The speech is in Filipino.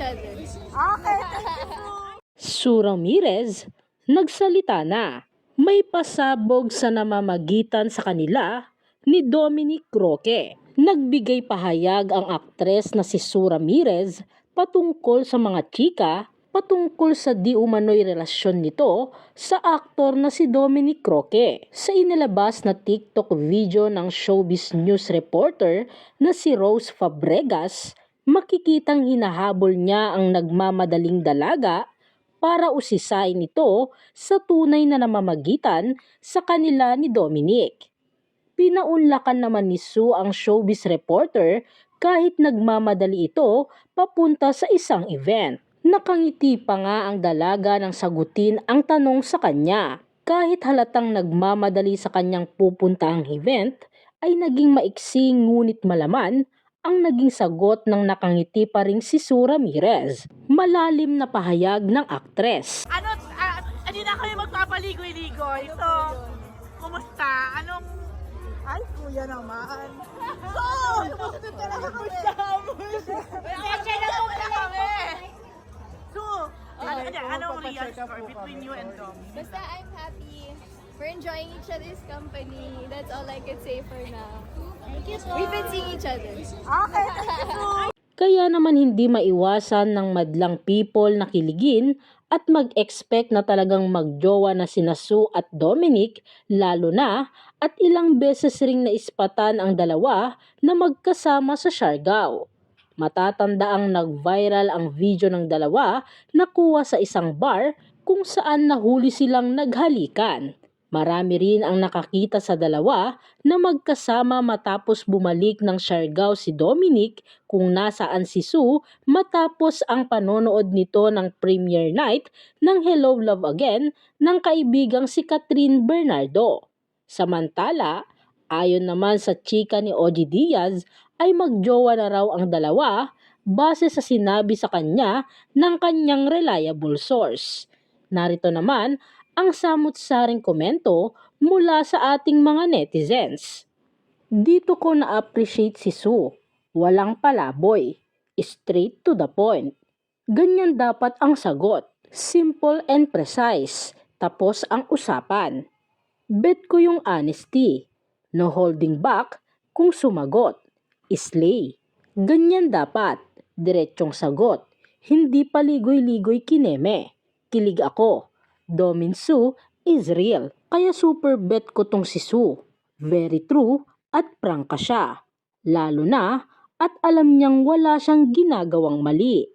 each. Okay. Sue Ramirez, nagsalita na. May pasabog sa namamagitan sa kanila ni Dominic Roque. Nagbigay pahayag ang aktres na si Sue Ramirez patungkol sa mga chika patungkol sa di umano'y relasyon nito sa aktor na si Dominic Roque. Sa inilabas na TikTok video ng showbiz news reporter na si Rose Fabregas, makikitang hinahabol niya ang nagmamadaling dalaga para usisain ito sa tunay na namamagitan sa kanila ni Dominic. Pinaunlakan naman ni Sue ang showbiz reporter kahit nagmamadali ito papunta sa isang event. Nakangiti pa nga ang dalaga nang sagutin ang tanong sa kanya. Kahit halatang nagmamadali sa kanyang pupuntahang event, ay naging maiksi ngunit malaman ang naging sagot ng nakangiti pa ring si Sue Ramirez. Malalim na pahayag ng aktres. Ano, ah, hindi na kami magpapaligoy-ligoy. So, kumusta? Anong... Ay, kuya naman. So, positive talaga kami. Kaya na po kami. So, ano, ano, anong real score between you and Dom? Basta I'm happy. We're enjoying each other's company. That's all I can say for now. Thank you We've been seeing each other. Okay. Kaya naman hindi maiwasan ng madlang people na kiligin at mag-expect na talagang magjowa na sina Sue at Dominic lalo na at ilang beses ring naispatan ang dalawa na magkasama sa Siargao. Matatanda ang nag-viral ang video ng dalawa na kuha sa isang bar kung saan nahuli silang naghalikan. Marami rin ang nakakita sa dalawa na magkasama matapos bumalik ng Siargao si Dominic kung nasaan si Sue matapos ang panonood nito ng premiere night ng Hello Love Again ng kaibigang si Catherine Bernardo. Samantala, ayon naman sa chika ni Oji Diaz ay magjowa na raw ang dalawa base sa sinabi sa kanya ng kanyang reliable source. Narito naman ang samut-saring komento mula sa ating mga netizens. Dito ko na-appreciate si Sue. Walang palaboy. Straight to the point. Ganyan dapat ang sagot. Simple and precise. Tapos ang usapan. Bet ko yung honesty. No holding back kung sumagot. Slay. Ganyan dapat. Diretsyong sagot. Hindi paligoy-ligoy kineme. Kilig ako. Domin Su is real. Kaya super bet ko tong si Su. Very true at prangka siya. Lalo na at alam niyang wala siyang ginagawang mali.